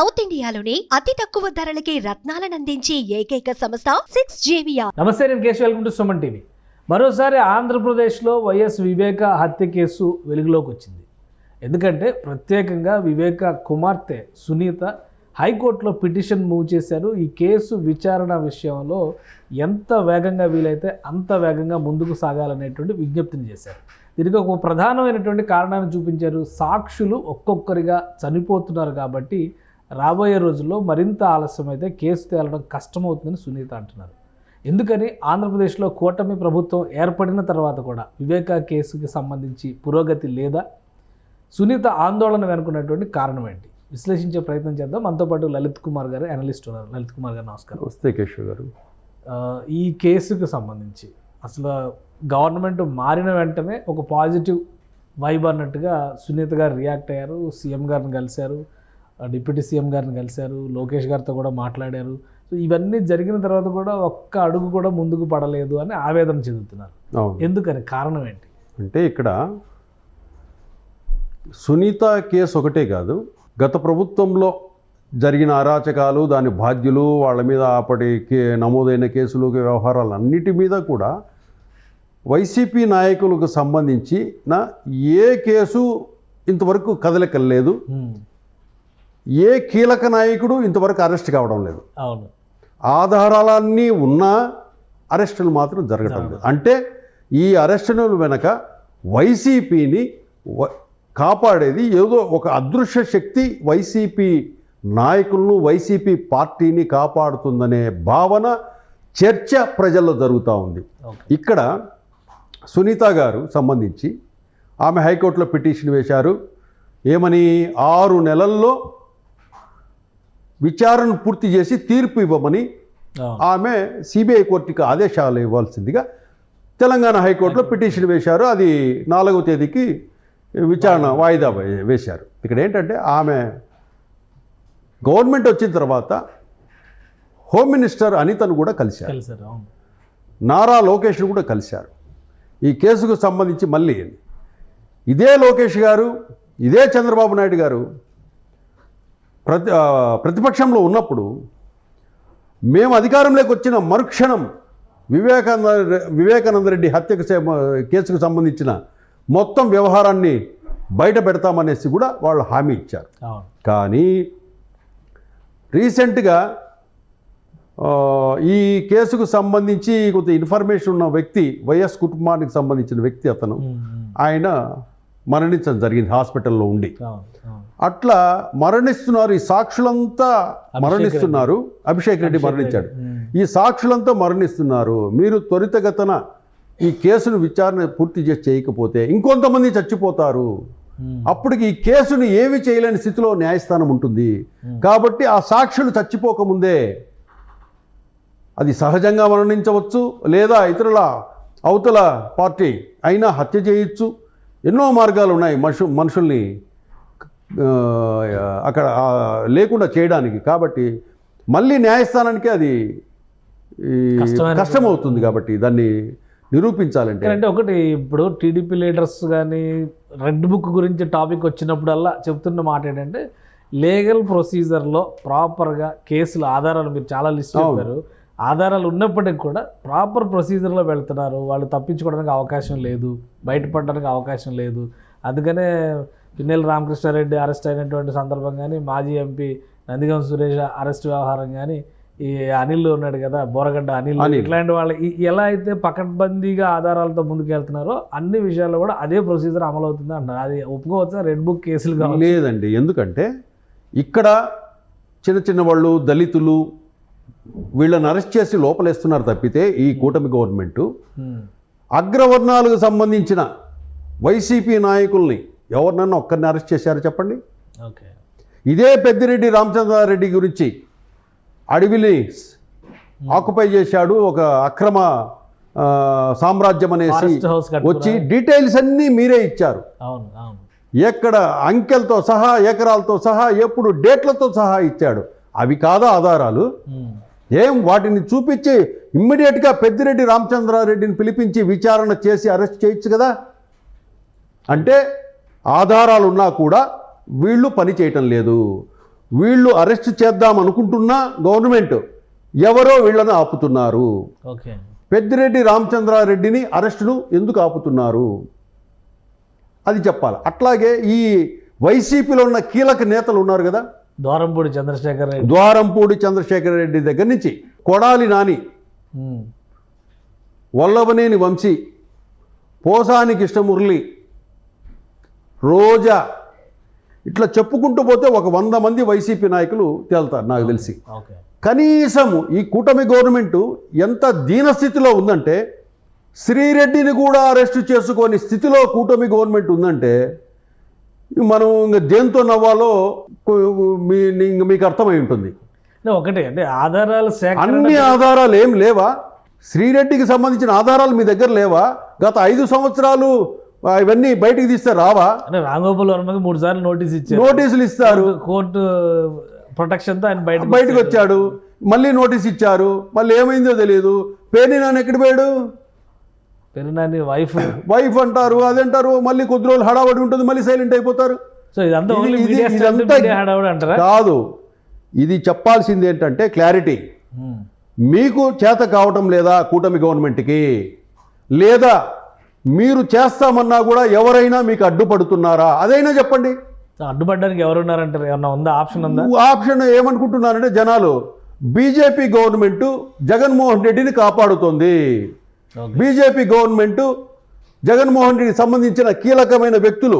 South ఇండియాలోని అతి తక్కువ ధరలకి రత్నాలనందించే ఏకైక సంస్థ సిక్స్ జేవియా నమస్తే నేను కేసు వెల్కమ్ టు సుమన్ టీవీ. మరోసారి ఆంధ్రప్రదేశ్లో వైఎస్ వివేక హత్య కేసు వెలుగులోకి వచ్చింది. ఎందుకంటే ప్రత్యేకంగా వివేక కుమార్తె సునీత హైకోర్టులో పిటిషన్ మూవ్ చేశారు. ఈ కేసు విచారణ విషయంలో ఎంత వేగంగా వీలైతే అంత వేగంగా ముందుకు సాగాలనేటువంటి విజ్ఞప్తిని చేశారు. దీనికి ఒక ప్రధానమైనటువంటి కారణాన్ని చూపించారు. సాక్షులు ఒక్కొక్కరిగా చనిపోతున్నారు కాబట్టి రాబోయే రోజుల్లో మరింత ఆలస్యమైతే కేసు తేలడం కష్టమవుతుందని సునీత అంటున్నారు. ఎందుకని? ఆంధ్రప్రదేశ్లో కూటమి ప్రభుత్వం ఏర్పడిన తర్వాత కూడా వివేకా కేసుకి సంబంధించి పురోగతి లేదా? సునీత ఆందోళన వెనుకున్నటువంటి కారణం ఏంటి? విశ్లేషించే ప్రయత్నం చేద్దాం. మనతో పాటు లలిత్ కుమార్ గారు అనలిస్ట్ ఉన్నారు. లలిత్ కుమార్ గారు నమస్కారం. వస్తే కేశవ్ గారు. ఈ కేసుకు సంబంధించి అసలు గవర్నమెంట్ మారిన వెంటనే ఒక పాజిటివ్ వైబ్ అన్నట్టుగా సునీత గారు రియాక్ట్ అయ్యారు. సీఎం గారిని కలిశారు. డిప్యూటీ సీఎం గారిని కలిశారు లోకేష్ గారితో కూడా మాట్లాడారు. సో ఇవన్నీ జరిగిన తర్వాత కూడా ఒక్క అడుగు కూడా ముందుకు పడలేదు అని ఆవేదన చెందుతున్నారు. ఎందుకని? కారణం ఏంటి? అంటే ఇక్కడ సునీత కేసు ఒకటే కాదు గత ప్రభుత్వంలో జరిగిన అరాచకాలు దాని బాధ్యులు వాళ్ళ మీద అప్పటి కే నమోదైన కేసులు వ్యవహారాలు అన్నిటి మీద కూడా వైసీపీ నాయకులకు సంబంధించి నా ఏ కేసు ఇంతవరకు కదలికలేదు. ఏ కీలక నాయకుడు ఇంతవరకు అరెస్ట్ కావడం లేదు. అవును. ఆధారాలన్నీ ఉన్నా అరెస్టులు మాత్రం జరగటం లేదు. అంటే ఈ అరెస్టుల వెనక వైసీపీని కాపాడేది ఏదో ఒక అదృశ్య శక్తి వైసీపీ నాయకులను వైసీపీ పార్టీని కాపాడుతుందనే భావన చర్చ ప్రజల్లో జరుగుతూ ఉంది. ఇక్కడ సునీత గారు సంబంధించి ఆమె హైకోర్టులో పిటిషన్ వేశారు. ఏమని ఆరు నెలల్లో విచారణ పూర్తి చేసి తీర్పు ఇవ్వమని ఆమె సిబిఐ కోర్టుకి ఆదేశాలు ఇవ్వాల్సిందిగా తెలంగాణ హైకోర్టులో పిటిషన్ వేశారు. అది నాలుగవ తేదీకి విచారణ వాయిదా. వేశారు. ఇక్కడ ఏంటంటే ఆమె గవర్నమెంట్ వచ్చిన తర్వాత హోమ్ మినిస్టర్ అనితను కూడా కలిశారు. నారా లోకేష్ను కూడా కలిశారు. ఈ కేసుకు సంబంధించి మళ్ళీ ఇదే లోకేష్ గారు ఇదే చంద్రబాబు నాయుడు గారు ప్రతి ప్రతిపక్షంలో ఉన్నప్పుడు మేము అధికారంలోకి వచ్చిన మరుక్షణం వివేకానంద వివేకానంద రెడ్డి హత్యకు సే- కేసుకు సంబంధించిన మొత్తం వ్యవహారాన్ని బయట పెడతామనేసి కూడా వాళ్ళు హామీ ఇచ్చారు. కానీ రీసెంట్గా ఈ కేసుకు సంబంధించి కొంత ఇన్ఫర్మేషన్ ఉన్న వ్యక్తి వైఎస్ కుటుంబానికి సంబంధించిన వ్యక్తి అతను ఆయన మరణించడం జరిగింది హాస్పిటల్లో ఉండి. అట్లా మరణిస్తున్నారు ఈ సాక్షులంతా మరణిస్తున్నారు. అభిషేక్ రెడ్డి మరణించాడు. ఈ సాక్షులంతా మరణిస్తున్నారు. మీరు త్వరితగతన ఈ కేసును విచారణ పూర్తి చేసి చేయకపోతే ఇంకొంతమంది చచ్చిపోతారు. అప్పటికి ఈ కేసుని ఏమి చేయలేని స్థితిలో న్యాయస్థానం ఉంటుంది. కాబట్టి ఆ సాక్షులు చచ్చిపోకముందే అది సహజంగా మరణించవచ్చు లేదా ఇతరుల అవతల పార్టీ అయినా హత్య చేయొచ్చు. ఎన్నో మార్గాలు ఉన్నాయి మనుషు మనుషుల్ని అక్కడ లేకుండా చేయడానికి. కాబట్టి మళ్ళీ న్యాయస్థానానికి అది కష్టమవుతుంది కాబట్టి దాన్ని నిరూపించాలంటే. అంటే ఒకటి ఇప్పుడు టీడీపీ లీడర్స్ కానీ రెడ్ బుక్ గురించి టాపిక్ వచ్చినప్పుడల్లా చెప్తున్న మాట ఏంటంటే లీగల్ ప్రొసీజర్లో ప్రాపర్గా కేసులు ఆధారాలు మీరు చాలా లిస్ట్. చెప్పారు. ఆధారాలు ఉన్నప్పటికీ కూడా ప్రాపర్ ప్రొసీజర్లో వెళ్తున్నారు. వాళ్ళు తప్పించుకోవడానికి అవకాశం లేదు. బయటపడడానికి అవకాశం లేదు. అందుకనే పిన్నెల రామకృష్ణారెడ్డి అరెస్ట్ అయినటువంటి సందర్భం కానీ మాజీ ఎంపీ నందిగం సురేష్ అరెస్ట్ వ్యవహారం కానీ ఈ అనిల్ ఉన్నాడు కదా బోరగడ్డ అనిల్. ఇట్లాంటి వాళ్ళు ఎలా అయితే పకడ్బందీగా ఆధారాలతో ముందుకు వెళ్తున్నారో అన్ని విషయాల్లో కూడా అదే ప్రొసీజర్ అమలు అవుతుంది అంటారు అది ఒప్పుకోవచ్చా? రెడ్ బుక్ కేసులు లేదండి. ఎందుకంటే ఇక్కడ చిన్న చిన్న వాళ్ళు దళితులు వీళ్ళని అరెస్ట్ చేసి లోపలేస్తున్నారు తప్పితే ఈ కూటమి గవర్నమెంటు అగ్రవర్ణాలకు సంబంధించిన వైసీపీ నాయకుల్ని ఎవరినన్నా ఒక్కరిని అరెస్ట్ చేశారో చెప్పండి? ఇదే పెద్దిరెడ్డి రామచంద్రారెడ్డి గురించి అడవిని ఆక్యుపై చేశాడు ఒక అక్రమ సామ్రాజ్యం అనేసి వచ్చి డీటెయిల్స్ అన్నీ మీరే ఇచ్చారు. ఎక్కడ అంకెలతో సహా ఎకరాలతో సహా ఎప్పుడు డేట్లతో సహా ఇచ్చాడు. అవి కాదా ఆధారాలు. ఏం వాటిని చూపించి ఇమ్మీడియట్గా పెద్దిరెడ్డి రామచంద్రారెడ్డిని పిలిపించి విచారణ చేసి అరెస్ట్ చేయొచ్చు కదా? అంటే ఆధారాలు ఉన్నా కూడా వీళ్ళు పని చేయటం లేదు. వీళ్ళు అరెస్ట్ చేద్దాం అనుకుంటున్నా గవర్నమెంట్ ఎవరో వీళ్ళని ఆపుతున్నారు. పెద్దిరెడ్డి రామచంద్రారెడ్డిని అరెస్టును ఎందుకు ఆపుతున్నారు? అది చెప్పాలి. అట్లాగే ఈ వైసీపీలో ఉన్న కీలక నేతలు ఉన్నారు కదా? దూరంపూడి చంద్రశేఖర్ రెడ్డి. ద్వారంపూడి చంద్రశేఖర రెడ్డి దగ్గర నుంచి కొడాలి నాని. వల్లభనేని వంశీ పోసాని కృష్ణమురళి రోజా ఇట్లా చెప్పుకుంటూ పోతే ఒక వంద మంది వైసీపీ నాయకులు తేల్తారు నాకు తెలిసి. ఓకే. కనీసం ఈ కూటమి గవర్నమెంట్ ఎంత దీనస్థితిలో ఉందంటే శ్రీరెడ్డిని కూడా అరెస్ట్ చేసుకొని స్థితిలో కూటమి గవర్నమెంట్ ఉందంటే మనం ఇంక దేంతో నవ్వాలో మీ ఇంక మీకు అర్థమై ఉంటుంది. ఒకటి అంటే ఆధారాల అన్ని ఆధారాలు ఏం లేవా? శ్రీరెడ్డికి సంబంధించిన ఆధారాలు మీ దగ్గర లేవా? గత ఐదు సంవత్సరాలు ఇవన్నీ బయటికి తీస్తే రావా? అంటే రాంగోపాల్ వర్మకి మూడు సార్లు నోటీస్ ఇచ్చారు. నోటీసులు ఇస్తారు. కోర్టు ప్రొటెక్షన్తో ఆయన బయట బయటకు వచ్చాడు. మళ్ళీ నోటీస్ ఇచ్చారు. మళ్ళీ ఏమైందో తెలియదు పేని నాన్న ఎక్కడ పోయాడు? పెరునాని వైఫ్ వైఫ్ అంటారు అదంటారు మళ్ళీ కొద్ది రోజులు హడావడి ఉంటుంది మళ్ళీ సైలెంట్ అయిపోతారు. సో ఇదంతా హడావుడి అంటారా? కాదు. ఇది చెప్పాల్సింది ఏంటంటే క్లారిటీ ఉమ్. మీకు చేత కావటం లేదా కూటమి గవర్నమెంట్కి? లేదా మీరు చేస్తామన్నా కూడా ఎవరైనా మీకు అడ్డుపడుతున్నారా? అదైనా చెప్పండి. అడ్డుపడడానికి ఎవరు ఉన్నారంటారు ఏమన్నా ఉందా? ఆప్షన్ ఉందా? ఆప్షన్ ఏమనుకుంటున్నారంటే జనాలు బీజేపీ గవర్నమెంట్ జగన్మోహన్ రెడ్డిని కాపాడుతోంది. బీజేపీ గవర్నమెంట్ జగన్మోహన్ రెడ్డికి సంబంధించిన కీలకమైన వ్యక్తులు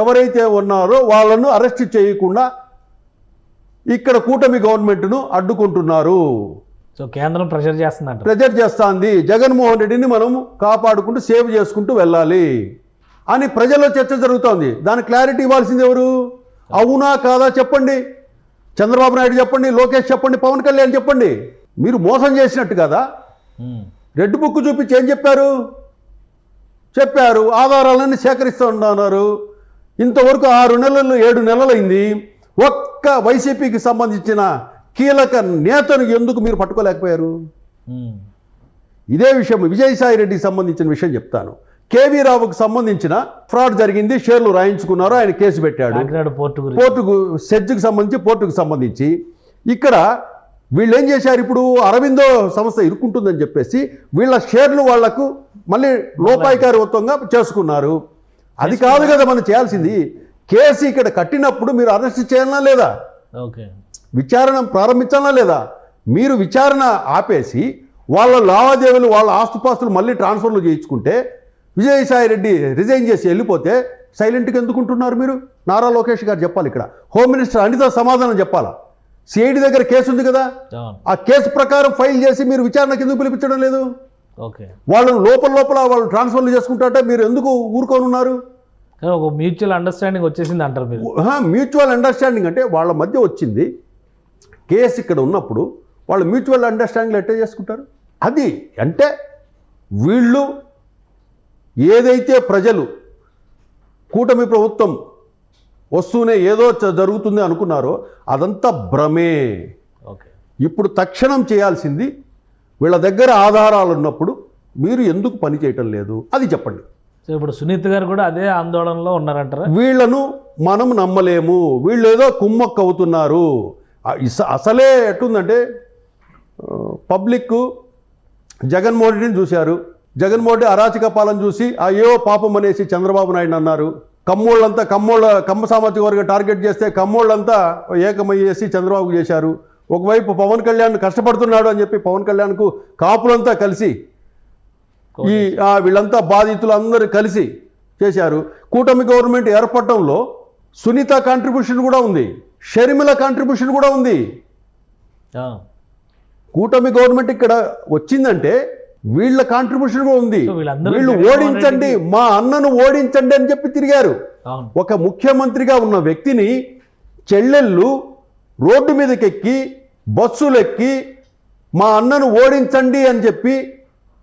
ఎవరైతే ఉన్నారో వాళ్ళను అరెస్ట్ చేయకుండా ఇక్కడ కూటమి గవర్నమెంట్ను అడ్డుకుంటున్నారు. సో కేంద్రం ప్రెషర్ చేస్తుందంట. ప్రెజర్ చేస్తాంది. జగన్మోహన్ రెడ్డిని మనం కాపాడుకుంటూ సేవ్ చేసుకుంటూ వెళ్ళాలి అని ప్రజల్లో చర్చ జరుగుతోంది. దాని క్లారిటీ ఇవ్వాల్సింది ఎవరు? అవునా కాదా చెప్పండి. చంద్రబాబు నాయుడు చెప్పండి లోకేష్ చెప్పండి పవన్ కళ్యాణ్ చెప్పండి. మీరు మోసం చేసినట్టు కదా. ఉమ్. రెడ్ బుక్ చూపించి ఏం చెప్పారు? చెప్పారు ఆధారాలన్నీ సేకరిస్తూ ఉన్నారు ఇంతవరకు ఆరు నెలలు ఏడు నెలలైంది. ఒక్క వైసీపీకి సంబంధించిన కీలక నేతను ఎందుకు మీరు పట్టుకోలేకపోయారు. ఇదే విషయం విజయసాయి రెడ్డికి సంబంధించిన విషయం చెప్తాను. కేవీ రావుకు సంబంధించిన ఫ్రాడ్ జరిగింది షేర్లు రాయించుకున్నారు ఆయన కేసు పెట్టాడు. పోర్టుకు సెజ్కి సంబంధించి పోర్టుకు సంబంధించి. ఇక్కడ వీళ్ళు ఏం చేశారు ఇప్పుడు? అరవిందో సంస్థ ఇరుక్కుంటుందని చెప్పేసి వీళ్ళ షేర్లు వాళ్ళకు మళ్ళీ లోపాయికారిత్వంగా చేసుకున్నారు. అది కాదు కదా మనం చేయాల్సింది. కేసు ఇక్కడ కట్టినప్పుడు మీరు అరెస్ట్ చేయాలనా లేదా? ఓకే. విచారణ ప్రారంభించాలా లేదా? మీరు విచారణ ఆపేసి వాళ్ళ లావాదేవీలు వాళ్ళ ఆస్తుపాస్తులు మళ్ళీ ట్రాన్స్ఫర్లు చేయించుకుంటే విజయసాయి రెడ్డి రిజైన్ చేసి వెళ్ళిపోతే సైలెంట్గా ఎందుకుంటున్నారు మీరు? నారా లోకేష్ గారు చెప్పాలి ఇక్కడ. హోమ్ మినిస్టర్ అనిత సమాధానం చెప్పాలా? సిఐడి దగ్గర కేసు ఉంది కదా? ఆ కేసు ప్రకారం ఫైల్ చేసి మీరు విచారణకు ఎందుకు పిలిపించడం లేదు? ఓకే. వాళ్ళని లోపల లోపల వాళ్ళు ట్రాన్స్ఫర్లు చేసుకుంటారంటే మీరు ఎందుకు ఊరుకొని ఉన్నారు కానీ ఒక మ్యూచువల్ అండర్స్టాండింగ్ వచ్చేసింది అంటారు మీరు. మ్యూచువల్ అండర్స్టాండింగ్ అంటే వాళ్ళ మధ్య వచ్చింది. కేసు ఇక్కడ ఉన్నప్పుడు వాళ్ళు మ్యూచువల్ అండర్స్టాండింగ్ ఎట్లా చేసుకుంటారు? అది అంటే వీళ్ళు ఏదైతే ప్రజలు కూటమి ప్రభుత్వం వస్తూనే ఏదో జరుగుతుంది అనుకున్నారో అదంతా భ్రమే. ఓకే. ఇప్పుడు తక్షణం చేయాల్సింది వీళ్ళ దగ్గర ఆధారాలు ఉన్నప్పుడు మీరు ఎందుకు పని చేయటం లేదు? అది చెప్పండి. సో ఇప్పుడు సునీత్ గారు కూడా అదే ఆందోళనలో ఉన్నారంటారా? వీళ్ళను మనం నమ్మలేము. వీళ్ళు ఏదో కుమ్మక్క అవుతున్నారు. అసలే ఎట్టుందంటే పబ్లిక్ జగన్మోహన్ రెడ్డిని చూశారు. జగన్మోహన్ రెడ్డి అరాచక పాలన చూసి అయ్యో పాపం అనేసి చంద్రబాబు నాయుడు అన్నారు. కమ్మోళ్ళంతా కమ్మోళ్ళ కమ్మ సామాజిక వర్గం టార్గెట్ చేస్తే కమ్మోళ్ళంతా ఏకమయ్యేసి చంద్రబాబు చేశారు. ఒకవైపు పవన్ కళ్యాణ్ కష్టపడుతున్నాడు అని చెప్పి పవన్ కళ్యాణ్కు కాపులంతా కలిసి ఈ ఆ, వీళ్ళంతా బాధితులు అందరూ కలిసి చేశారు. కూటమి గవర్నమెంట్ ఏర్పడటంలో సునీత కాంట్రిబ్యూషన్ కూడా ఉంది. షర్మిల కాంట్రిబ్యూషన్ కూడా ఉంది. కూటమి గవర్నమెంట్ ఇక్కడ వచ్చిందంటే వీళ్ళ కాంట్రిబ్యూషన్ కూడా ఉంది. వీళ్ళు ఓడించండి మా అన్నను ఓడించండి అని చెప్పి తిరిగారు. ఒక ముఖ్యమంత్రిగా ఉన్న వ్యక్తిని చెల్లెళ్ళు రోడ్డు మీదకెక్కి బస్సులు ఎక్కి మా అన్నను ఓడించండి అని చెప్పి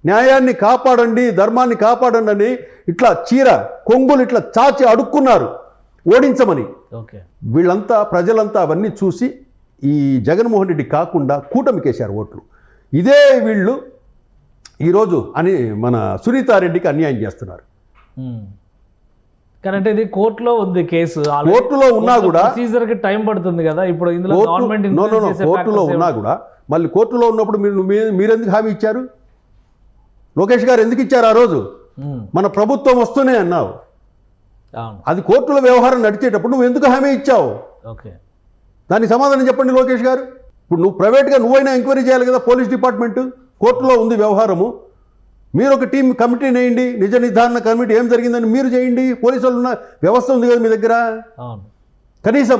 న్యాయాన్ని కాపాడండి ధర్మాన్ని కాపాడండి అని ఇట్లా చీర కొంగులు ఇట్లా చాచి అడుక్కున్నారు. ఓడించమని. వీళ్ళంతా ప్రజలంతా అవన్నీ చూసి ఈ జగన్మోహన్ రెడ్డి కాకుండా కూటమికేశారు ఓట్లు. ఇదే వీళ్ళు ఈరోజు అని మన సునీతారెడ్డికి అన్యాయం చేస్తున్నారు. అంటే ఇది కోర్టులో ఉంది కేసు. కోర్టులో ఉన్నా కూడా ప్రొసీజర్కి టైం పడుతుంది కదా ఇప్పుడు ఇందులో కోర్టు గవర్నమెంట్ కోర్టులో ఉన్నా కూడా మళ్ళీ కోర్టులో ఉన్నప్పుడు మీరు మీరెందుకు హామీ ఇచ్చారు? లోకేష్ గారు ఎందుకు ఇచ్చారు ఆ రోజు? మన ప్రభుత్వం వస్తూనే అన్నావు. అది కోర్టుల వ్యవహారం నడిచేటప్పుడు నువ్వు ఎందుకు హామీ ఇచ్చావు? ఓకే. దానికి సమాధానం చెప్పండి లోకేష్ గారు. ఇప్పుడు నువ్వు ప్రైవేట్గా నువ్వైనా ఎంక్వైరీ చేయాలి కదా పోలీస్ డిపార్ట్మెంట్? కోర్టులో ఉంది వ్యవహారము. మీరు ఒక టీం కమిటీ వేయండి నిజ నిర్ధారణ కమిటీ ఏం జరిగిందని మీరు చేయండి పోలీసు వాళ్ళు ఉన్న వ్యవస్థ ఉంది కదా మీ దగ్గర? కనీసం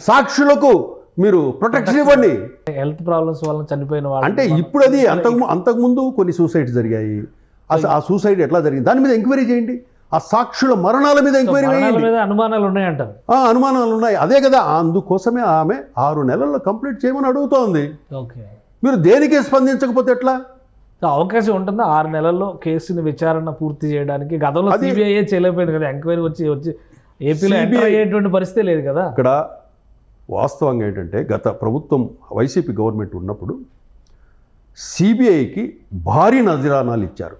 సాక్షులకు మీరు ప్రొటెక్షన్ ఇవ్వండి. హెల్త్ ప్రాబ్లమ్స్ వల్ల చనిపోయిన వాళ్ళు అంటే ఇప్పుడు అది అంతకు అంతకుముందు కొన్ని సూసైడ్స్ జరిగాయి. అసలు ఆ సూసైడ్ ఎట్లా జరిగింది? దాని మీద ఎంక్వైరీ చేయండి. ఆ సాక్షుల మరణాల మీద ఎంక్వైరీ మీద అనుమానాలు ఉన్నాయంటారు. ఆ, అనుమానాలు ఉన్నాయి. అదే కదా అందుకోసమే ఆమె ఆరు నెలల్లో కంప్లీట్ చేయమని అడుగుతోంది. ఓకే. మీరు దేనికే స్పందించకపోతే ఎట్లా? అవకాశం ఉంటుందా? ఆరు నెలల్లో కేసుని విచారణ పూర్తి చేయడానికి? గతంలో సిబిఐ చేయలేకపోయింది కదా. ఎంక్వైరీ వచ్చి వచ్చి ఏపీలో ఎంటర్ CBI అయ్యేటువంటి పరిస్థితి లేదు కదా. ఇక్కడ వాస్తవంగా ఏంటంటే గత ప్రభుత్వం వైసీపీ గవర్నమెంట్ ఉన్నప్పుడు సిబిఐకి భారీ నజరానాలు ఇచ్చారు.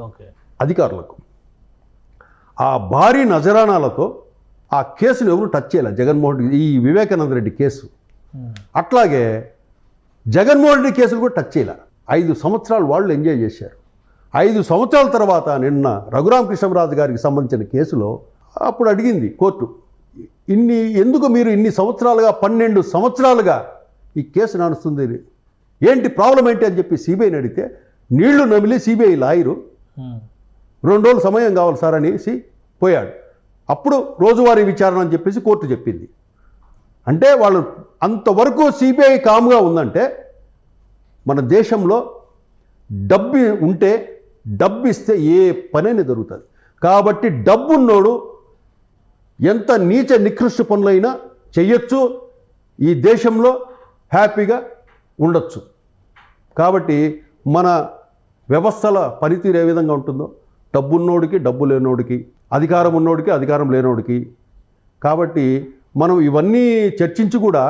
ఓకే. అధికారులకు. ఆ భారీ నజరానాలతో ఆ కేసును ఎవరు టచ్ చేయలేదు జగన్మోహన్ రెడ్డి ఈ వివేకానంద రెడ్డి కేసు. అట్లాగే జగన్మోహన్ రెడ్డి కేసులు కూడా టచ్ చేయలే. ఐదు సంవత్సరాలు వాళ్ళు ఎంజాయ్ చేశారు. ఐదు సంవత్సరాల తర్వాత నిన్న రఘురామకృష్ణరాజు గారికి సంబంధించిన కేసులో అప్పుడు అడిగింది కోర్టు ఇన్ని ఎందుకు మీరు ఇన్ని సంవత్సరాలుగా పన్నెండు సంవత్సరాలుగా ఈ కేసు నడుస్తుంది? ఏంటి ప్రాబ్లం ఏంటి? అని చెప్పి సిబిఐని అడిగితే నీళ్ళు నమిలి సిబిఐ లాయరు. రెండు రోజులు సమయం కావాలి సార్ అనేసి పోయాడు. అప్పుడు రోజువారీ విచారణ అని చెప్పేసి కోర్టు చెప్పింది. అంటే వాళ్ళు అంతవరకు సిబిఐ కామ్గా ఉందంటే మన దేశంలో డబ్బు ఉంటే డబ్బు ఇస్తే ఏ పనైనా జరుగుతుంది. కాబట్టి డబ్బున్నోడు ఎంత నీచ నికృష్ట పనులైనా చెయ్యొచ్చు ఈ దేశంలో హ్యాపీగా ఉండొచ్చు. కాబట్టి మన వ్యవస్థల పనితీరు ఏ విధంగా ఉంటుందో డబ్బున్నోడికి డబ్బు లేనోడికి అధికారం ఉన్నోడికి అధికారం లేనోడికి. కాబట్టి మనం ఇవన్నీ చర్చించి కూడా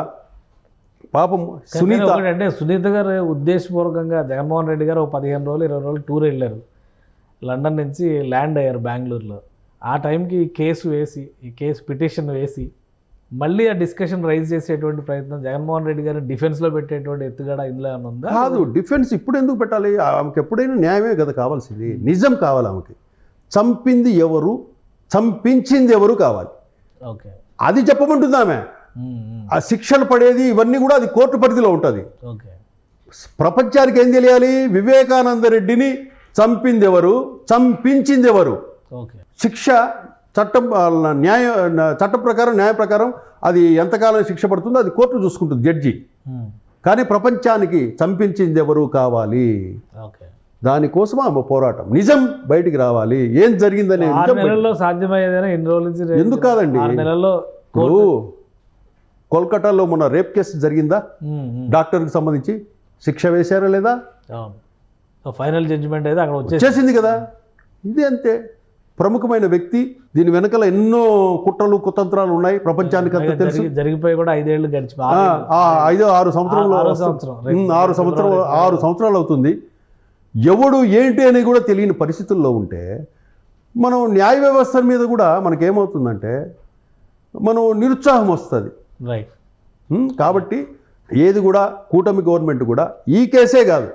పాపం సునీత అంటే సునీత గారు ఉద్దేశపూర్వకంగా జగన్మోహన్ రెడ్డి గారు ఒక పదిహేను రోజులు ఇరవై రోజులు టూర్ వెళ్ళారు. లండన్ నుంచి ల్యాండ్ అయ్యారు బెంగళూరులో. ఆ టైంకి ఈ కేసు వేసి ఈ కేసు పిటిషన్ వేసి మళ్ళీ ఆ డిస్కషన్ రైజ్ చేసేటువంటి ప్రయత్నం జగన్మోహన్ రెడ్డి గారు డిఫెన్స్లో పెట్టేటువంటి ఎత్తుగడ ఇందులో ఏమైనా ఉందా? కాదు డిఫెన్స్ ఇప్పుడు ఎందుకు పెట్టాలి? ఆమెకి ఎప్పుడైనా న్యాయమే కదా కావాల్సింది. నిజం కావాలి ఆమెకి. చంపింది ఎవరు? చంపించింది ఎవరు కావాలి? ఓకే. అది చెప్పమంటుంది ఆమె. ఆ శిక్షలు పడేది ఇవన్నీ కూడా అది కోర్టు పరిధిలో ఉంటుంది. ప్రపంచానికి ఏం తెలియాలి వివేకానంద రెడ్డిని చంపింది ఎవరు చంపించింది ఎవరు శిక్ష చట్టం న్యాయ చట్టం ప్రకారం న్యాయ ప్రకారం అది ఎంతకాలం శిక్ష పడుతుందో అది కోర్టు చూసుకుంటుంది జడ్జి. కానీ ప్రపంచానికి చంపించింది ఎవరు కావాలి దానికోసం ఆమె పోరాటం. నిజం బయటికి రావాలి. ఏం జరిగిందనే సాధ్యమయ్యేదైనా? ఎన్ని రోజుల నుంచి ఎందుకు కాదండి? కోల్కతాలో మొన్న రేప్ కేసు జరిగిందా. డాక్టర్కి సంబంధించి శిక్ష వేశారా లేదా? ఫైనల్ జడ్జిమెంట్ అయితే అక్కడ వచ్చేసి వచ్చేసింది కదా. ఇది అంతే. ప్రముఖమైన వ్యక్తి దీని వెనకాల ఎన్నో కుట్రలు కుతంత్రాలు ఉన్నాయి ప్రపంచానికి అంత తెలుసు. జరిగి- జరిగిపోయి కూడా ఐదేళ్ళు గడిచి ఐదో ఆరు సంవత్సరంలో ఆరో. సంవత్సరం. ఆరు సంవత్సరాలు అవుతుంది. ఎవడు ఏంటి అని కూడా తెలియని పరిస్థితుల్లో ఉంటే మనం న్యాయ వ్యవస్థ మీద కూడా మనకేమవుతుందంటే మనం నిరుత్సాహం వస్తుంది. రైట్ కాబట్టి ఏది కూడా కూటమి గవర్నమెంట్ కూడా ఈ కేసే కాదు.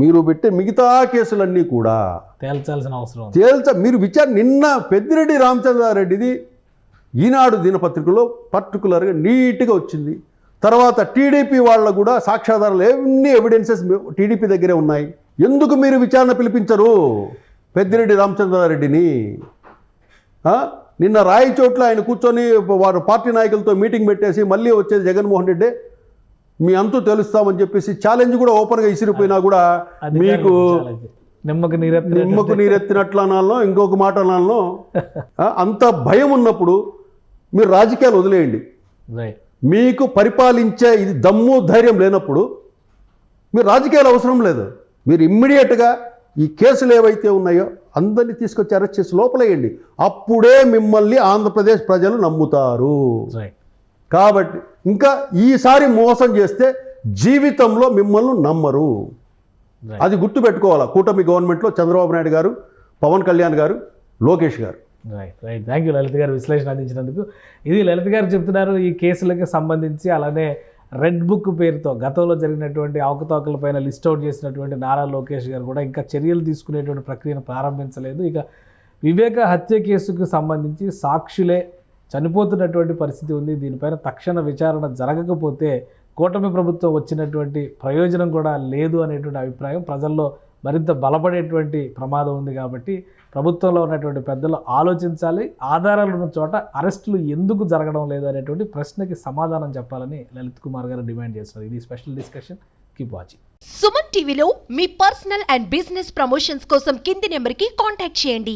మీరు పెట్టే మిగతా కేసులన్నీ కూడా తేల్చాల్సిన అవసరం తేల్చ మీరు విచార నిన్న పెద్దిరెడ్డి రామచంద్రారెడ్డిది ఈనాడు దినపత్రికలో పర్టికులర్గా నీట్గా వచ్చింది. తర్వాత టీడీపీ వాళ్ళ కూడా సాక్ష్యాధారాలు ఎన్ని ఎవిడెన్సెస్ టీడీపీ దగ్గరే ఉన్నాయి? ఎందుకు మీరు విచారణ పిలిపించరు? పెద్దిరెడ్డి రామచంద్రారెడ్డిని? నిన్న రాయచోట్ల ఆయన కూర్చొని వారు పార్టీ నాయకులతో మీటింగ్ పెట్టేసి మళ్ళీ వచ్చేది జగన్మోహన్ రెడ్డి. మీ అంతు తెలుస్తామని చెప్పేసి ఛాలెంజ్ కూడా ఓపెన్గా ఇసిరిపోయినా కూడా మీకు నిమ్మకు నీరెత్తి నిమ్మకు నీరెత్తినట్లు అనాలనో ఇంకొక మాట అనాలనో అంత భయం ఉన్నప్పుడు మీరు రాజకీయాలు వదిలేయండి. మీకు పరిపాలించే ఇది దమ్ము ధైర్యం లేనప్పుడు మీరు రాజకీయాలు అవసరం లేదు. మీరు ఇమ్మీడియట్గా ఈ కేసులు ఏవైతే ఉన్నాయో అందరినీ తీసుకొచ్చి అరెస్ట్ చేసి లోపలేయండి. అప్పుడే మిమ్మల్ని ఆంధ్రప్రదేశ్ ప్రజలు నమ్ముతారు. కాబట్టి ఇంకా ఈసారి మోసం చేస్తే జీవితంలో మిమ్మల్ని నమ్మరు. అది గుర్తుపెట్టుకోవాలా? కూటమి గవర్నమెంట్లో చంద్రబాబు నాయుడు గారు Pawan Kalyan garu Lokesh garu. Right right thank you Lalit garu విశ్లేషణ అందించినందుకు. ఇది లలిత్ గారు చెప్తున్నారు ఈ కేసులకి సంబంధించి అలానే రెడ్ బుక్ పేరుతో గతంలో జరిగినటువంటి అవకతవకలపైన లిస్ట్ అవుట్ చేసినటువంటి నారా లోకేష్ గారు కూడా ఇంకా చర్యలు తీసుకునేటువంటి ప్రక్రియను ప్రారంభించలేదు. ఇక వివేక హత్య కేసుకు సంబంధించి సాక్షులే చనిపోతున్నటువంటి పరిస్థితి ఉంది. దీనిపైన తక్షణ విచారణ జరగకపోతే కూటమి ప్రభుత్వం వచ్చినటువంటి ప్రయోజనం కూడా లేదు అనేటువంటి అభిప్రాయం ప్రజల్లో మరింత బలపడేటువంటి ప్రమాదం ఉంది కాబట్టి ప్రభుత్వంలో ఉన్నటువంటి పెద్దలు ఆలోచించాలి. ఆధారాలు ఉన్న చోట అరెస్టులు ఎందుకు జరగడం లేదు అనేటువంటి ప్రశ్నకి సమాధానం చెప్పాలని లలిత్ కుమార్ గారు డిమాండ్ చేస్తున్నారు. ఇది special discussion. Keep watching. Suman టీవీలో మీ పర్సనల్ అండ్ బిజినెస్ ప్రమోషన్స్ కోసం కింది నెంబర్కి కాంటాక్ట్ చేయండి.